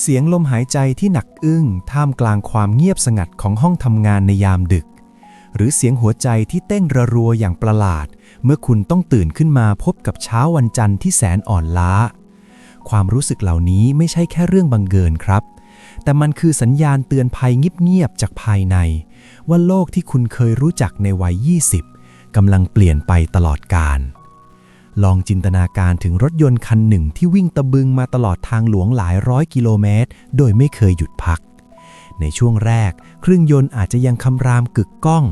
เสียงลมหายใจที่หนักอึ้งท่ามกลางความเงียบสงัดของห้องทำงานในยามดึก หรือเสียงหัวใจที่เต้นระรัวอย่างประหลาด เมื่อคุณต้องตื่นขึ้นมาพบกับเช้าวันจันทร์ที่แสนอ่อนล้า ความรู้สึกเหล่านี้ไม่ใช่แค่เรื่องบังเกินครับ แต่มันคือสัญญาณเตือนภัยเงียบๆจากภายใน ว่าโลกที่คุณเคยรู้จักในวัย 20กำลังเปลี่ยนไปตลอดกาล ลองจินตนาการถึงรถยนต์คันหนึ่งที่วิ่งตะบึงมาตลอดทางหลวงหลายร้อยกิโลเมตร โดยไม่เคยหยุดพัก ในช่วงแรก เครื่องยนต์อาจจะยังคำรามกึกก้อง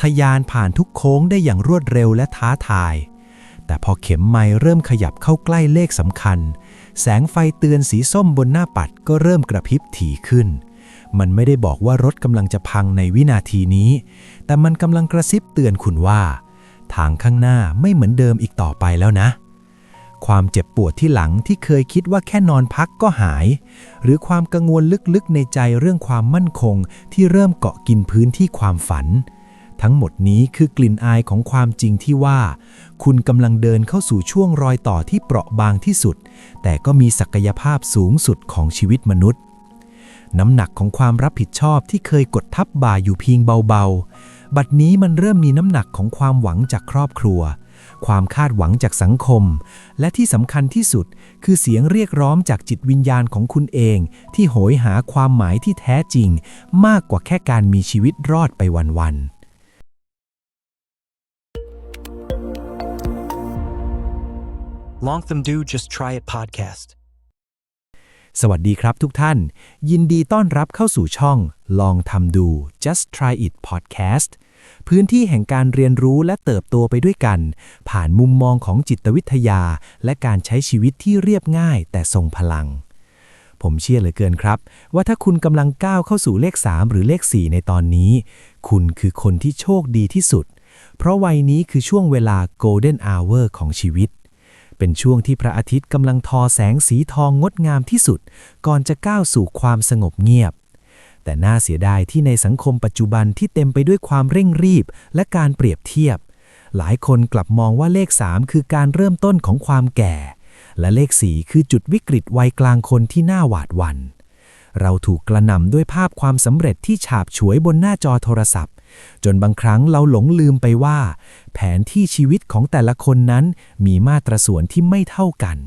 ทะยานผ่านทุกโค้งได้อย่างรวดเร็วและท้าทาย แต่พอเข็มไม้เริ่มขยับเข้าใกล้เลขสำคัญ แสงไฟเตือนสีส้มบนหน้าปัดก็เริ่มกระพริบถี่ขึ้นมันไม่ได้บอกว่ารถกำลังจะพังในวินาทีนี้ แต่มันกำลังกระซิบเตือนคุณว่า ทางข้างหน้าไม่เหมือนเดิมอีกต่อไปแล้วนะ ความเจ็บปวดที่หลังที่เคยคิดว่าแค่นอนพักก็หาย หรือความกังวลลึกๆในใจเรื่องความมั่นคงที่เริ่มเกาะกินพื้นที่ความฝัน ทั้งหมดนี้คือกลิ่นอายของความจริงที่ว่า คุณกำลังเดินเข้าสู่ช่วงรอยต่อที่เปราะบางที่สุด แต่ก็มีศักยภาพสูงสุดของชีวิตมนุษย์น้ำหนักของความรับผิดชอบที่เคยกดทับบ่าอยู่เพียงเบาๆ บัดนี้มันเริ่มมีน้ำหนักของความหวังจากครอบครัว ความคาดหวังจากสังคม และที่สำคัญที่สุด คือเสียงเรียกร้องจากจิตวิญญาณของคุณเอง ที่โหยหาความหมายที่แท้จริง มากกว่าแค่การมีชีวิตรอดไปวันๆ Long Them Do Just Try It podcast. สวัสดีครับทุกท่าน ยินดีต้อนรับเข้าสู่ช่อง ลองทำดู Just Try It Podcast พื้นที่แห่งการเรียนรู้และเติบโตไปด้วยกัน ผ่านมุมมองของจิตวิทยา และการใช้ชีวิตที่เรียบง่ายแต่ทรงพลัง ผมเชื่อเหลือเกินครับ ว่าถ้าคุณกำลังก้าวเข้าสู่เลข 3 หรือเลข 4 ในตอนนี้ คุณคือคนที่โชคดีที่สุด เพราะวัยนี้คือช่วงเวลา Golden Hour ของชีวิต เป็นช่วงที่พระอาทิตย์กำลังทอแสงสีทองงดงามที่สุด ก่อนจะก้าวสู่ความสงบเงียบ แต่น่าเสียดายที่ในสังคมปัจจุบันที่เต็มไปด้วยความเร่งรีบและการเปรียบเทียบ หลายคนกลับมองว่าเลข 3 คือการเริ่มต้นของความแก่ และเลข4คือจุดวิกฤตวัยกลางคนที่น่าหวาดหวัน่นเราถูกกระหน่ำด้วยภาพความสำเร็จที่ฉาบฉวยบนหน้าจอโทรศัพท์ จนบางครั้งเราหลงลืมไปว่า แผนที่ชีวิตของแต่ละคนนั้นมีมาตรส่วนที่ไม่เท่ากัน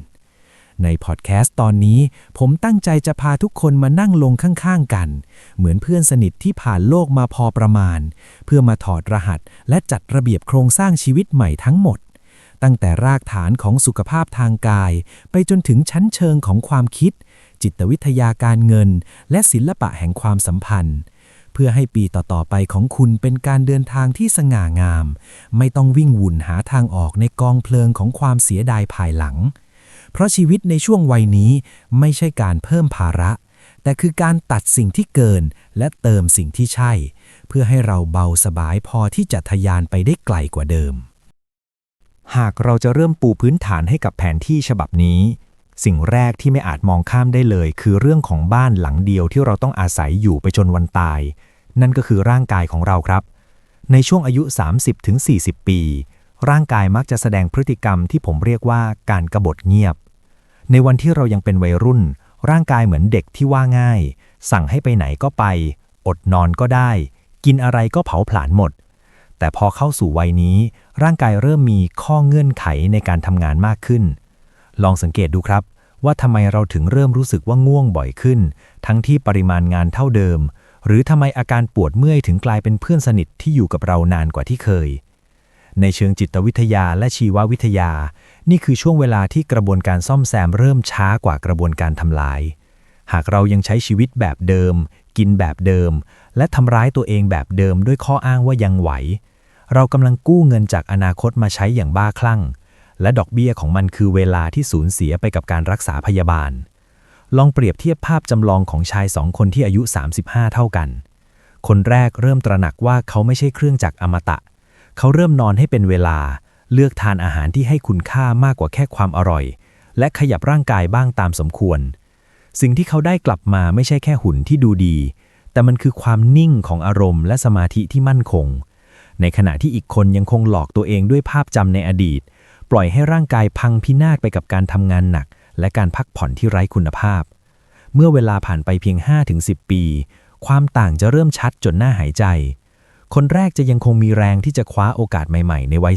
ในพอดแคสต์ตอนนี้ ผมตั้งใจจะพาทุกคนมานั่งลงข้างๆกัน เหมือนเพื่อนสนิทที่ผ่านโลกมาพอประมาณ เพื่อมาถอดรหัสและจัดระเบียบโครงสร้างชีวิตใหม่ทั้งหมด ตั้งแต่รากฐานของสุขภาพทางกาย ไปจนถึงชั้นเชิงของความคิดจิตวิทยาการเงิน และศิลปะแห่งความสัมพันธ์ พื่อให้ปีต่อๆไปของคุณเป็นการเดินทางที่สง่างาม ไม่ต้องวิ่งวุ่นหาทางออกในกองเพลิงของความเสียดายภายหลัง เพราะชีวิตในช่วงวัยนี้ไม่ใช่การเพิ่มภาระ แต่คือการตัดสิ่งที่เกินและเติมสิ่งที่ใช่ เพื่อให้เราเบาสบายพอที่จะทะยานไปได้ไกลกว่าเดิม หากเราจะเริ่มปูพื้นฐานให้กับแผนที่ฉบับนี้สิ่งแรกที่ไม่อาจมองข้ามได้เลย คือเรื่องของบ้านหลังเดียวที่เราต้องอาศัยอยู่ไปจนวันตาย นั่นก็คือร่างกายของเราครับ ในช่วงอายุ 30-40 ปี ร่างกายมักจะแสดงพฤติกรรมที่ผมเรียกว่าการกรบฏเงียบ ในวันที่เรายังเป็นวัยรุ่น ร่างกายเหมือนเด็กที่ว่าง่าย สั่งให้ไปไหนก็ไป อดนอนก็ได้ กินอะไรก็เผาผลาญหมด แต่พอเข้าสู่วัยนี้ ร่างกายเริ่มมีข้อเงื่อนไขในการทำงานมากขึ้น ลองสังเกตดูครับว่าทำไมเราถึงเริ่มรู้สึกว่าง่วงบ่อยขึ้น ทั้งที่ปริมาณงานเท่าเดิม หรือทำไมอาการปวดเมื่อยถึงกลายเป็นเพื่อนสนิทที่อยู่กับเรานานกว่าที่เคย ในเชิงจิตวิทยาและชีววิทยา นี่คือช่วงเวลาที่กระบวนการซ่อมแซมเริ่มช้ากว่ากระบวนการทำลาย หากเรายังใช้ชีวิตแบบเดิม กินแบบเดิม และทำร้ายตัวเองแบบเดิมด้วยข้ออ้างว่ายังไหว เรากำลังกู้เงินจากอนาคตมาใช้อย่างบ้าคลั่ง และดอกเบี้ยของมันคือเวลาที่สูญเสียไปกับการรักษาพยาบาล ลองเปรียบเทียบภาพจำลองของชายสองคนที่อายุ 35 เท่ากัน คนแรกเริ่มตระหนักว่าเขาไม่ใช่เครื่องจักรอมตะ เขาเริ่มนอนให้เป็นเวลา เลือกทานอาหารที่ให้คุณค่ามากกว่าแค่ความอร่อย และขยับร่างกายบ้างตามสมควร สิ่งที่เขาได้กลับมาไม่ใช่แค่หุ่นที่ดูดี แต่มันคือความนิ่งของอารมณ์และสมาธิที่มั่นคง ในขณะที่อีกคนยังคงหลอกตัวเองด้วยภาพจำในอดีต ปล่อยให้ร่างกายพังพินาศไปกับการทำงานหนัก และการพักผ่อนที่ไร้คุณภาพ เมื่อเวลาผ่านไปเพียง 5-10 ปี ความต่างจะเริ่มชัดจนน่าหายใจ คนแรกจะยังคงมีแรงที่จะคว้าโอกาสใหม่ๆ ในวัย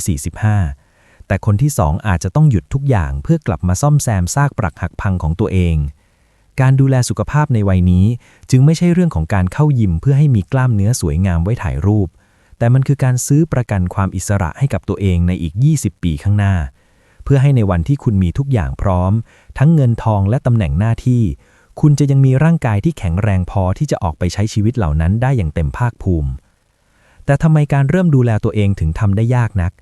45 แต่คนที่สองอาจจะต้องหยุดทุกอย่างเพื่อกลับมาซ่อมแซมซากปรักหักพังของตัวเอง การดูแลสุขภาพในวัยนี้จึงไม่ใช่เรื่องของการเข้ายิมเพื่อให้มีกล้ามเนื้อสวยงามไว้ถ่ายรูปแต่มันคือการซื้อประกันความอิสระให้กับตัวเองในอีก 20 ปีข้างหน้า เพื่อให้ในวันที่คุณมีทุกอย่างพร้อม ทั้งเงินทองและตำแหน่งหน้าที่ คุณจะยังมีร่างกายที่แข็งแรงพอที่จะออกไปใช้ชีวิตเหล่านั้นได้อย่างเต็มภาคภูมิ แต่ทำไมการเริ่มดูแลตัวเองถึงทำได้ยากนัก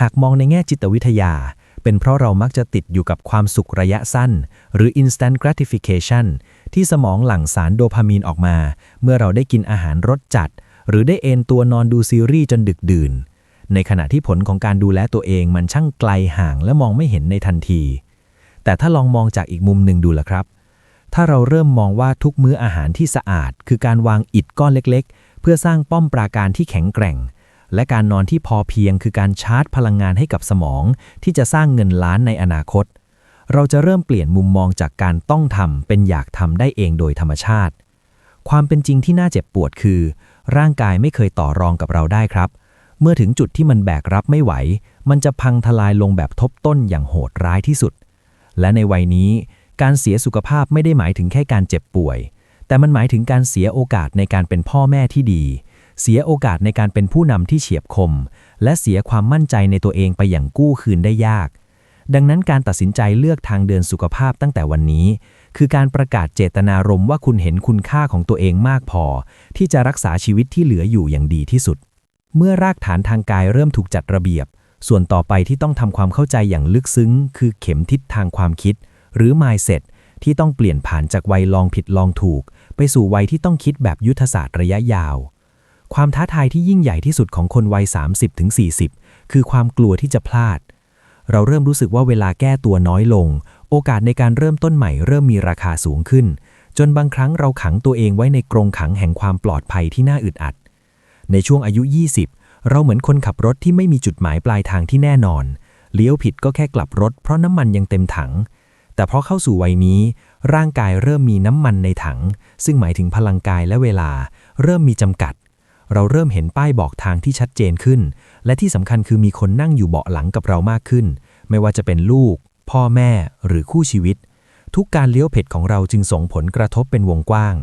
หากมองในแง่จิตวิทยา เป็นเพราะเรามักจะติดอยู่กับความสุขระยะสั้น หรือ instant gratification ที่สมองหลั่งสารโดพามีนออกมา เมื่อเราได้กินอาหารรสจัด หรือได้เอนตัวนอนดูซีรีส์จนดึกดื่น ในขณะที่ผลของการดูแลตัวเองมันช่างไกลห่างและมองไม่เห็นในทันที แต่ถ้าลองมองจากอีกมุมหนึ่งดูล่ะครับ ถ้าเราเริ่มมองว่าทุกมื้ออาหารที่สะอาด คือการวางอิฐก้อนเล็กๆ เพื่อสร้างป้อมปราการที่แข็งแกร่ง และการนอนที่พอเพียงคือการชาร์จพลังงานให้กับสมอง ที่จะสร้างเงินล้านในอนาคต เราจะเริ่มเปลี่ยนมุมมองจากการต้องทำเป็นอยากทำได้เองโดยธรรมชาติ ความเป็นจริงที่น่าเจ็บปวดคือ ร่างกายไม่เคยต่อรองกับเราได้ครับ เมื่อถึงจุดที่มันแบกรับไม่ไหว มันจะพังทลายลงแบบทบต้นอย่างโหดร้ายที่สุด และในวัยนี้ การเสียสุขภาพไม่ได้หมายถึงแค่การเจ็บป่วย แต่มันหมายถึงการเสียโอกาสในการเป็นพ่อแม่ที่ดี เสียโอกาสในการเป็นผู้นำที่เฉียบคม และเสียความมั่นใจในตัวเองไปอย่างกู้คืนได้ยาก ดังนั้นการตัดสินใจเลือกทางเดินสุขภาพตั้งแต่วันนี้ คือการประกาศเจตนารมณ์ว่าคุณเห็นคุณค่าของตัวเองมากพอ ที่จะรักษาชีวิตที่เหลืออยู่อย่างดีที่สุด เมื่อรากฐานทางกายเริ่มถูกจัดระเบียบ ส่วนต่อไปที่ต้องทำความเข้าใจอย่างลึกซึ้ง คือเข็มทิศทางความคิด หรือ mindset ที่ต้องเปลี่ยนผ่านจากวัยลองผิดลองถูก ไปสู่วัยที่ต้องคิดแบบยุทธศาสตร์ระยะยาว ความท้าทายที่ยิ่งใหญ่ที่สุดของคนวัย 30-40 คือความกลัวที่จะพลาด เราเริ่มรู้สึกว่าเวลาแก้ตัวน้อยลง โอกาสในการเริ่มต้นใหม่เริ่มมีราคาสูงขึ้น จนบางครั้งเราขังตัวเองไว้ในกรงขังแห่งความปลอดภัยที่น่าอึดอัด ในช่วงอายุ 20 เราเหมือนคนขับรถที่ไม่มีจุดหมายปลายทางที่แน่นอน เลี้ยวผิดก็แค่กลับรถเพราะน้ำมันยังเต็มถัง แต่พราะเข้าสู่วัยนี้ ร่างกายเริ่มมีน้ำมันในถัง ซึ่งหมายถึงพลังกายและเวลา เริ่มมีจำกัด เราเริ่มเห็นป้ายบอกทางที่ชัดเจนขึ้น และที่สำคัญคือมีคนนั่งอยู่เบาะหลังกับเรามากขึ้น ไม่ว่าจะเป็นลูก พ่อแม่หรือคู่ชีวิต ทุกการเลี้ยวเผ็ดของเราจึงส่งผลกระทบเป็นวงกว้าง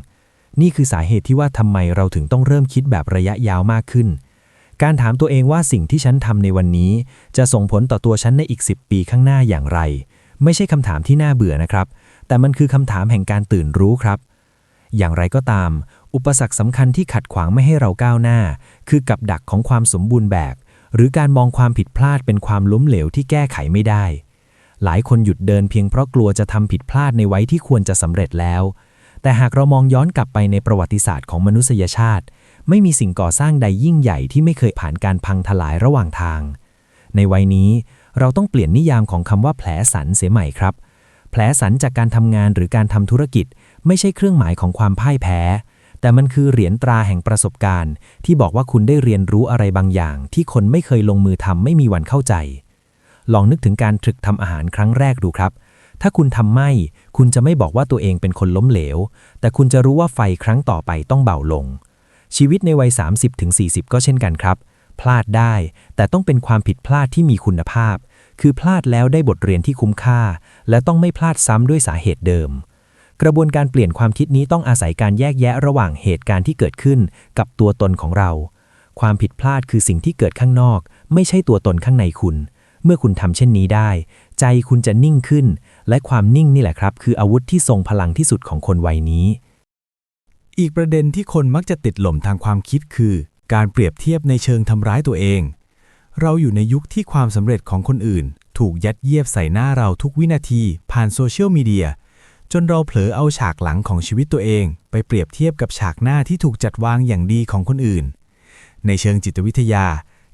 นี่คือสาเหตุที่ว่าทำไมเราถึงต้องเริ่มคิดแบบระยะยาวมากขึ้น การถามตัวเองว่าสิ่งที่ฉันทำในวันนี้ จะส่งผลต่อตัวฉันในอีก 10 ปีข้างหน้าอย่างไร ไม่ใช่คำถามที่น่าเบื่อนะครับ แต่มันคือคำถามแห่งการตื่นรู้ครับ อย่างไรก็ตาม อุปสรรคสำคัญที่ขัดขวางไม่ให้เราก้าวหน้า คือกับดักของความสมบูรณ์แบบ หรือการมองความผิดพลาดเป็นความล้มเหลวที่แก้ไขไม่ได้ หลายคนหยุดเดินเพียงเพราะกลัวจะทำผิดพลาดในไว้ที่ควรจะสำเร็จแล้ว แต่หากเรามองย้อนกลับไปในประวัติศาสตร์ของมนุษยชาติ ไม่มีสิ่งก่อสร้างใดยิ่งใหญ่ที่ไม่เคยผ่านการพังทลายระหว่างทาง ในวัยนี้เราต้องเปลี่ยนนิยามของคำว่าแผลสันเสียใหม่ครับ แผลสันจากการทำงานหรือการทำธุรกิจ ไม่ใช่เครื่องหมายของความพ่ายแพ้ แต่มันคือเหรียญตราแห่งประสบการณ์ ที่บอกว่าคุณได้เรียนรู้อะไรบางอย่าง ที่คนไม่เคยลงมือทำไม่มีวันเข้าใจ ลองนึกถึงการตรึกทำอาหารครั้งแรกดูครับ ถ้าคุณทำไม่ คุณจะไม่บอกว่าตัวเองเป็นคนล้มเหลว แต่คุณจะรู้ว่าไฟครั้งต่อไปต้องเบาลง ชีวิตในวัย 30-40 ก็เช่นกันครับ พลาดได้ แต่ต้องเป็นความผิดพลาดที่มีคุณภาพ คือพลาดแล้วได้บทเรียนที่คุ้มค่า และต้องไม่พลาดซ้ำด้วยสาเหตุเดิม กระบวนการเปลี่ยนความคิดนี้ต้องอาศัยการแยกแยะระหว่างเหตุการณ์ที่เกิดขึ้น กับตัวตนของเรา ความผิดพลาดคือสิ่งที่เกิดข้างนอก ไม่ใช่ตัวตนข้างในคุณ เมื่อคุณทำเช่นนี้ได้ ใจคุณจะนิ่งขึ้น และความนิ่งนี่แหละครับ คืออาวุธที่ทรงพลังที่สุดของคนวัยนี้ อีกประเด็นที่คนมักจะติดหล่มทางความคิดคือ การเปรียบเทียบในเชิงทำร้ายตัวเอง เราอยู่ในยุคที่ความสำเร็จของคนอื่น ถูกยัดเยียดใส่หน้าเราทุกวินาที ผ่านโซเชียลมีเดียจนเราเผลอเอาฉากหลังของชีวิตตัวเอง ไปเปรียบเทียบกับฉากหน้าที่ถูกจัดวางอย่างดีของคนอื่น ในเชิงจิตวิทยา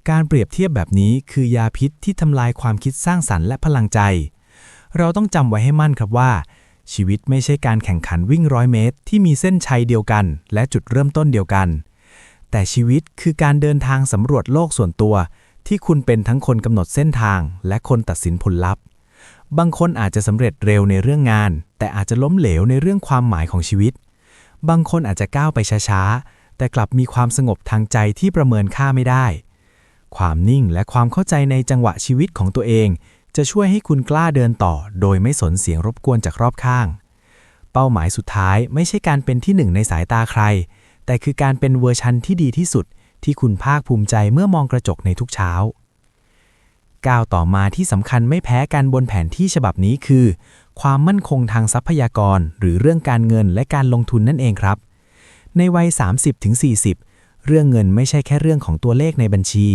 การเปรียบเทียบแบบนี้คือยาพิษที่ทำลายความคิดสร้างสรรค์และพลังใจ เราต้องจำไว้ให้มั่นครับว่า ชีวิตไม่ใช่การแข่งขันวิ่งร้อยเมตร ที่มีเส้นชัยเดียวกัน และจุดเริ่มต้นเดียวกัน แต่ชีวิตคือการเดินทางสำรวจโลกส่วนตัว ที่คุณเป็นทั้งคนกำหนดเส้นทาง และคนตัดสินผลลัพธ์ บางคนอาจจะสำเร็จเร็วในเรื่องงาน แต่อาจจะล้มเหลวในเรื่องความหมายของชีวิต บางคนอาจจะก้าวไปช้าๆแต่กลับมีความสงบทางใจที่ประเมินค่าไม่ได้ ความนิ่งและความเข้าใจในจังหวะชีวิตของตัวเอง จะช่วยให้คุณกล้าเดินต่อ โดยไม่สนเสียงรบกวนจากรอบข้าง เป้าหมายสุดท้ายไม่ใช่การเป็นที่หนึ่งในสายตาใคร แต่คือการเป็นเวอร์ชันที่ดีที่สุด ที่คุณภาคภูมิใจเมื่อมองกระจกในทุกเช้า ก้าวต่อมาที่สำคัญไม่แพ้กันบนแผนที่ฉบับนี้คือ ความมั่นคงทางทรัพยากร หรือเรื่องการเงินและการลงทุนนั่นเองครับ ในวัย 30-40 เรื่องเงินไม่ใช่แค่เรื่องของตัวเลขในบัญชี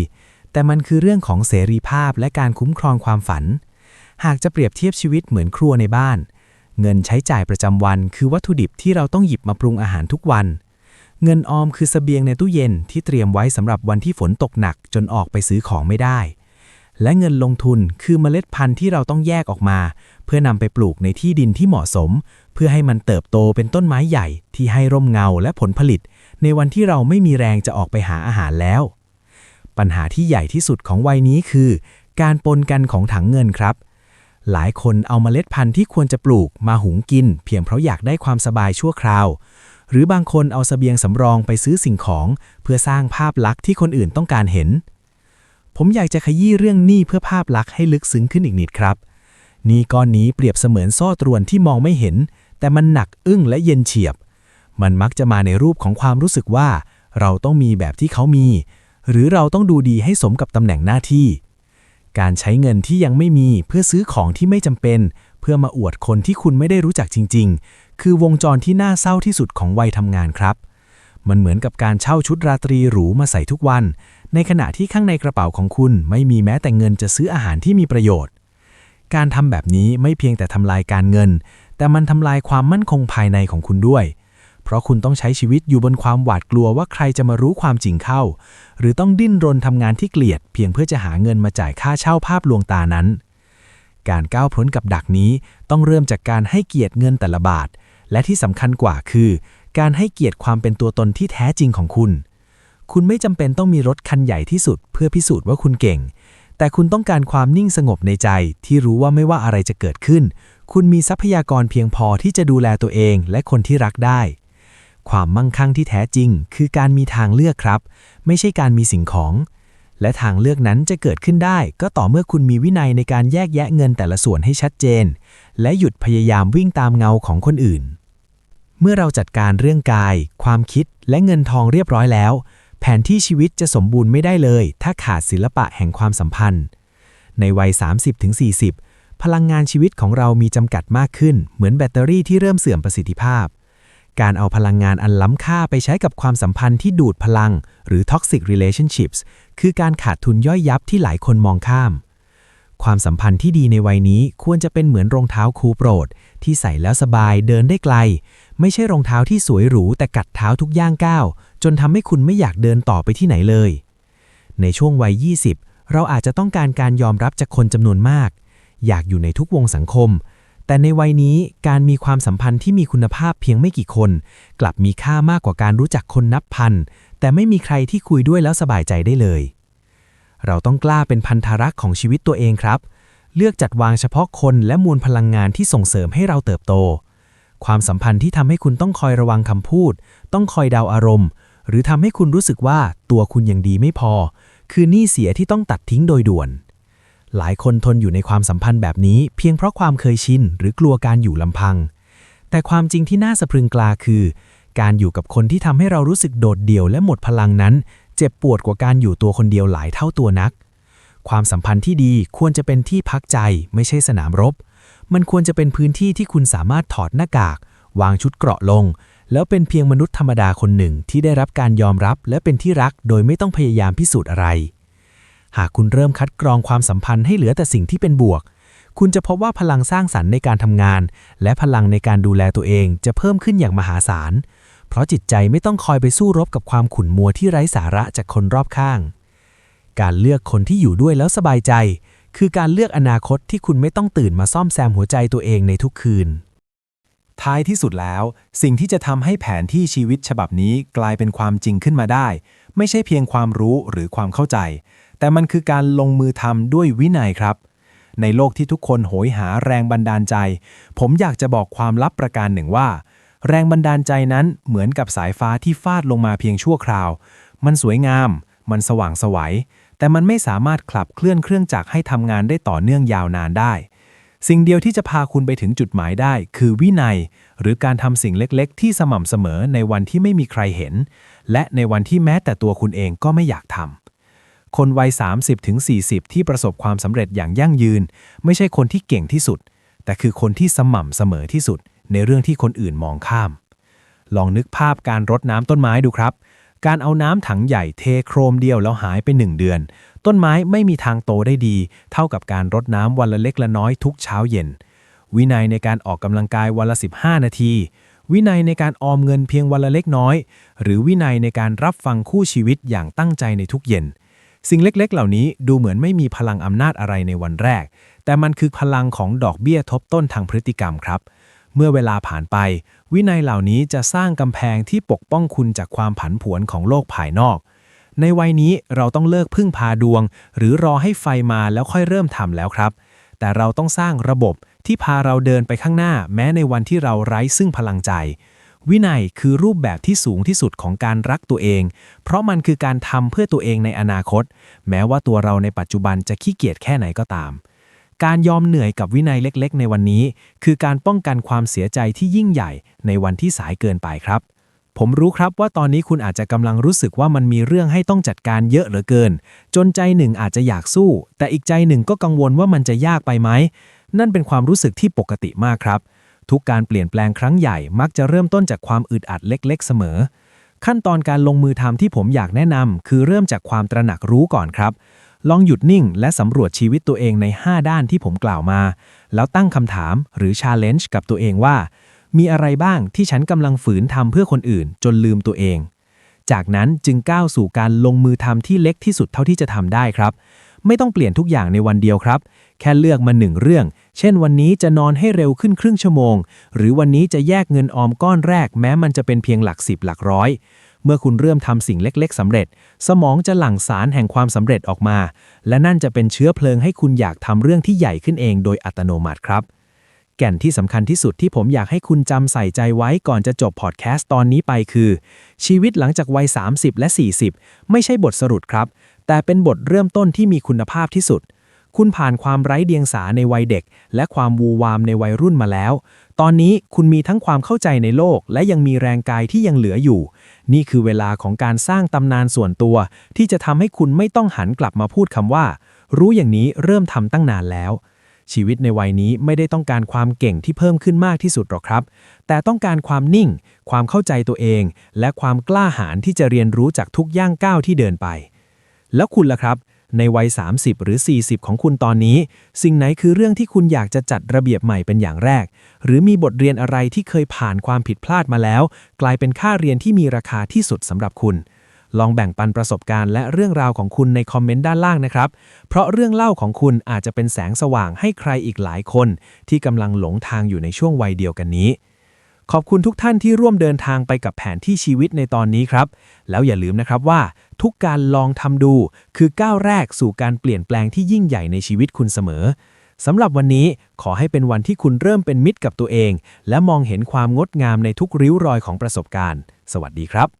แต่มันคือเรื่องของเสรีภาพและการคุ้มครองความฝัน หากจะเปรียบเทียบชีวิตเหมือนครัวในบ้าน เงินใช้จ่ายประจำวัน คือวัตถุดิบที่เราต้องหยิบมาปรุงอาหารทุกวัน เงินออมคือเสบียงในตู้เย็นที่เตรียมไว้สำหรับวันที่ฝนตกหนักจนออกไปซื้อของไม่ได้ และเงินลงทุนคือเมล็ดพันธุ์ที่เราต้องแยกออกมา เพื่อนำไปปลูกในที่ดินที่เหมาะสม เพื่อให้มันเติบโตเป็นต้นไม้ใหญ่ ที่ให้ร่มเงาและผลผลิต ในวันที่เราไม่มีแรงจะออกไปหาอาหารแล้ว ปัญหาที่ใหญ่ที่สุดของวัยนี้คือ การปนกันของถังเงินครับ หลายคนเอาเมล็ดพันธุ์ที่ควรจะปลูกมาหุงกิน เพียงเพราะอยากได้ความสบายชั่วคราว หรือบางคนเอาเสบียงสำรองไปซื้อสิ่งของ เพื่อสร้างภาพลักษณ์ที่คนอื่นต้องการเห็น ผมอยากจะขยี้เรื่องหนี้เพื่อภาพลักษณ์ให้ลึกซึ้งขึ้นอีกนิดครับหนี้ก้อนนี้เปรียบเสมือนซ่ตรวนที่มองไม่เห็น แต่มันหนักอึ้งและเย็นเฉียบ มันมักจะมาในรูปของความรู้สึกว่า เราต้องมีแบบที่เขามี หรือเราต้องดูดีให้สมกับตำแหน่งหน้าที่ การใช้เงินที่ยังไม่มีเพื่อซื้อของที่ไม่จำเป็น เพื่อมาอวดคนที่คุณไม่ได้รู้จักจริง ๆ คือวงจรที่น่าเศร้าที่สุดของวัยทำงานครับ มันเหมือนกับการเช่าชุดราตรีหรูมาใส่ทุกวัน ในขณะที่ข้างในกระเป๋าของคุณไม่มีแม้แต่เงินจะซื้ออาหารที่มีประโยชน์ การทำแบบนี้ไม่เพียงแต่ทำลายการเงิน แต่มันทำลายความมั่นคงภายในของคุณด้วย เพราะคุณต้องใช้ชีวิตอยู่บนความหวาดกลัวว่าใครจะมารู้ความจริงเข้า หรือต้องดิ้นรนทำงานที่เกลียด เพียงเพื่อจะหาเงินมาจ่ายค่าเช่าภาพลวงตานั้น การก้าวพ้นกับดักนี้ต้องเริ่มจากการให้เกียรติเงินแต่ละบาท และที่สำคัญกว่าคือ การให้เกียรติความเป็นตัวตนที่แท้จริงของคุณ คุณไม่จำเป็นต้องมีรถคันใหญ่ที่สุด เพื่อพิสูจน์ว่าคุณเก่ง แต่คุณต้องการความนิ่งสงบในใจ ที่รู้ว่าไม่ว่าอะไรจะเกิดขึ้น คุณมีทรัพยากรเพียงพอที่จะดูแลตัวเองและคนที่รักได้ ความมั่งคั่งที่แท้จริง คือการมีทางเลือกครับ ไม่ใช่การมีสิ่งของ และทางเลือกนั้นจะเกิดขึ้นได้ ก็ต่อเมื่อคุณมีวินัยในการแยกแยะเงินแต่ละส่วนให้ชัดเจน และหยุดพยายามวิ่งตามเงาของคนอื่น เมื่อเราจัดการเรื่องกาย ความคิดและเงินทองเรียบร้อยแล้ว แผนที่ชีวิตจะสมบูรณ์ไม่ได้เลย ถ้าขาดศิลปะแห่งความสัมพันธ์ ในวัย 30-40 พลังงานชีวิตของเรามีจำกัดมากขึ้น เหมือนแบตเตอรี่ที่เริ่มเสื่อมประสิทธิภาพ การเอาพลังงานอันล้ำค่าไปใช้กับความสัมพันธ์ที่ดูดพลัง หรือ toxic relationships คือการขาดทุนย่อยยับที่หลายคนมองข้าม ความสัมพันธ์ที่ดีในวัยนี้ควรจะเป็นเหมือนรองเท้าคูโปรด ที่ใส่แล้วสบายเดินได้ไกล ไม่ใช่รองเท้าที่สวยหรูแต่กัดเท้าทุกย่างก้าว จนทำให้คุณไม่อยากเดินต่อไปที่ไหนเลย ในช่วงวัย 20 เราอาจจะต้องการการยอมรับจากคนจำนวนมาก อยากอยู่ในทุกวงสังคม แต่ในวัยนี้การมีความสัมพันธ์ที่มีคุณภาพเพียงไม่กี่คน กลับมีค่ามากกว่าการรู้จักคนนับพัน แต่ไม่มีใครที่คุยด้วยแล้วสบายใจได้เลย เราต้องกล้าเป็นพันธรักษ์ของชีวิตตัวเองครับ เลือกจัดวางเฉพาะคนและมวลพลังงานที่ส่งเสริมให้เราเติบโต ความสัมพันธ์ที่ทำให้คุณต้องคอยระวังคำพูด ต้องคอยเดาอารมณ์ หรือทำให้คุณรู้สึกว่าตัวคุณยังดีไม่พอ คือหนี้เสียที่ต้องตัดทิ้งโดยด่วน หลายคนทนอยู่ในความสัมพันธ์แบบนี้ เพียงเพราะความเคยชินหรือกลัวการอยู่ลำพัง แต่ความจริงที่น่าสะพรึงกลาคือ การอยู่กับคนที่ทำให้เรารู้สึกโดดเดี่ยวและหมดพลังนั้น เจ็บปวดกว่าการอยู่ตัวคนเดียวหลายเท่าตัวนัก ความสัมพันธ์ที่ดีควรจะเป็นที่พักใจ ไม่ใช่สนามรบ มันควรจะเป็นพื้นที่ที่คุณสามารถถอดหน้ากาก วางชุดเกราะลง แล้วเป็นเพียงมนุษย์ธรรมดาคนหนึ่งที่ได้รับการยอมรับ และเป็นที่รัก โดยไม่ต้องพยายามพิสูจน์อะไร หากคุณเริ่มคัดกรองความสัมพันธ์ให้เหลือแต่สิ่งที่เป็นบวก คุณจะพบว่าพลังสร้างสรรค์ในการทำงาน และพลังในการดูแลตัวเองจะเพิ่มขึ้นอย่างมหาศาล เพราะจิตใจไม่ต้องคอยไปสู้รบกับความขุ่นมัวที่ไร้สาระจากคนรอบข้าง การเลือกคนที่อยู่ด้วยแล้วสบายใจ คือการเลือกอนาคตที่คุณไม่ต้องตื่นมาซ่อมแซมหัวใจตัวเองในทุกคืนท้ายที่สุดแล้ว สิ่งที่จะทำให้แผนที่ชีวิตฉบับนี้กลายเป็นความจริงขึ้นมาได้ ไม่ใช่เพียงความรู้หรือความเข้าใจ แต่มันคือการลงมือทำด้วยวินัยครับ ในโลกที่ทุกคนโหยหาแรงบันดาลใจ ผมอยากจะบอกความลับประการหนึ่งว่า แรงบันดาลใจนั้นเหมือนกับสายฟ้าที่ฟาดลงมาเพียงชั่วคราว มันสวยงาม มันสว่างไสวัย แต่มันไม่สามารถขับเคลื่อนเครื่องจักรให้ทำงานได้ต่อเนื่องยาวนานได้ สิ่งเดียวที่จะพาคุณไปถึงจุดหมายได้ คือวินัย หรือการทำสิ่งเล็กๆ ที่สม่ำเสมอในวันที่ไม่มีใครเห็น และในวันที่แม้แต่ตัวคุณเองก็ไม่อยากทำ คนวัย 30-40 ที่ประสบความสำเร็จอย่างยั่งยืน ไม่ใช่คนที่เก่งที่สุด แต่คือคนที่สม่ำเสมอที่สุด ในเรื่องที่คนอื่นมองข้าม ลองนึกภาพการรดน้ำต้นไม้ดูครับ การเอาน้ำถังใหญ่เทโครมเดียวแล้วหายไปหนึ่งเดือน ต้นไม้ไม่มีทางโตได้ดี เท่ากับการรดน้ำวันละเล็กละน้อยทุกเช้าเย็น วินัยในการออกกำลังกายวันละ 15 นาทีวินัยในการออมเงินเพียงวันละเล็กน้อย หรือวินัยในการรับฟังคู่ชีวิตอย่างตั้งใจในทุกเย็น สิ่งเล็กๆ เหล่านี้ดูเหมือนไม่มีพลังอำนาจอะไรในวันแรก แต่มันคือพลังของดอกเบี้ยทบต้นทางพฤติกรรมครับ เมื่อเวลาผ่านไป วินัยเหล่านี้จะสร้างกำแพงที่ปกป้องคุณจากความผันผวนของโลกภายนอก ในวัยนี้เราต้องเลิกพึ่งพาดวง หรือรอให้ไฟมาแล้วค่อยเริ่มทำแล้วครับ แต่เราต้องสร้างระบบที่พาเราเดินไปข้างหน้า แม้ในวันที่เราไร้ซึ่งพลังใจ วินัยคือรูปแบบที่สูงที่สุดของการรักตัวเอง เพราะมันคือการทำเพื่อตัวเองในอนาคต แม้ว่าตัวเราในปัจจุบันจะขี้เกียจแค่ไหนก็ตาม การยอมเหนื่อยกับวินัยเล็ก ๆ ในวันนี้ คือการป้องกันความเสียใจที่ยิ่งใหญ่ในวันที่สายเกินไปครับ ผมรู้ครับว่าตอนนี้คุณอาจจะกำลังรู้สึกว่ามันมีเรื่องให้ต้องจัดการเยอะเหลือเกิน จนใจหนึ่งอาจจะอยากสู้ แต่อีกใจหนึ่งก็กังวลว่ามันจะยากไปไหมนั่นเป็นความรู้สึกที่ปกติมากครับ ทุกการเปลี่ยนแปลงครั้งใหญ่มักจะเริ่มต้นจากความอึดอัดเล็ก ๆ เสมอ ขั้นตอนการลงมือทำที่ผมอยากแนะนำคือเริ่มจากความตระหนักรู้ก่อนครับ ลองหยุดนิ่งและสำรวจชีวิตตัวเองใน 5 ด้านที่ผมกล่าวมา แล้วตั้งคำถามหรือ challenge กับตัวเองว่า มีอะไรบ้างที่ฉันกำลังฝืนทำเพื่อคนอื่น จนลืมตัวเอง จากนั้นจึงก้าวสู่การลงมือทำที่เล็กที่สุดเท่าที่จะทำได้ครับ ไม่ต้องเปลี่ยนทุกอย่างในวันเดียวครับ แค่เลือกมาหนึ่งเรื่อง เช่นวันนี้จะนอนให้เร็วขึ้นครึ่งชั่วโมง หรือวันนี้จะแยกเงินออมก้อนแรก แม้มันจะเป็นเพียงหลักสิบหลักร้อย เมื่อคุณเริ่มทำสิ่งเล็กๆสำเร็จ สมองจะหลั่งสารแห่งความสำเร็จออกมา และนั่นจะเป็นเชื้อเพลิงให้คุณอยากทำเรื่องที่ใหญ่ขึ้นเองโดยอัตโนมัติครับแก่นที่สำคัญที่สุดที่ผมอยากให้คุณจำใส่ใจไว้ก่อนจะจบพอดแคสต์ตอนนี้ไปคือ ชีวิตหลังจากวัย 30 และ 40 ไม่ใช่บทสรุปครับ แต่เป็นบทเริ่มต้นที่มีคุณภาพที่สุด คุณผ่านความไร้เดียงสาในวัยเด็ก และความวูวามในวัยรุ่นมาแล้ว ตอนนี้คุณมีทั้งความเข้าใจในโลก และยังมีแรงกายที่ยังเหลืออยู่ นี่คือเวลาของการสร้างตำนานส่วนตัว ที่จะทำให้คุณไม่ต้องหันกลับมาพูดคำว่า รู้อย่างนี้เริ่มทำตั้งนานแล้วชีวิตในวัยนี้ไม่ได้ต้องการความเก่งที่เพิ่มขึ้นมากที่สุดหรอกครับ แต่ต้องการความนิ่ง ความเข้าใจตัวเอง และความกล้าหาญที่จะเรียนรู้จากทุกย่างก้าวที่เดินไป แล้วคุณล่ะครับ ในวัย 30 หรือ 40 ของคุณตอนนี้ สิ่งไหนคือเรื่องที่คุณอยากจะจัดระเบียบใหม่เป็นอย่างแรก หรือมีบทเรียนอะไรที่เคยผ่านความผิดพลาดมาแล้ว กลายเป็นค่าเรียนที่มีราคาที่สุดสำหรับคุณ ลองแบ่งปันประสบการณ์และเรื่องราวของคุณในคอมเมนต์ด้านล่างนะครับ เพราะเรื่องเล่าของคุณอาจจะเป็นแสงสว่างให้ใครอีกหลายคน ที่กำลังหลงทางอยู่ในช่วงวัยเดียวกันนี้ ขอบคุณทุกท่านที่ร่วมเดินทางไปกับแผนที่ชีวิตในตอนนี้ครับ แล้วอย่าลืมนะครับว่า ทุกการลองทำดู คือก้าวแรกสู่การเปลี่ยนแปลงที่ยิ่งใหญ่ในชีวิตคุณเสมอสำหรับวันนี้ขอให้เป็นวันที่คุณเริ่มเป็นมิตรกับตัวเอง และมองเห็นความงดงามในทุกริ้วรอยของประสบการณ์ สวัสดีครับ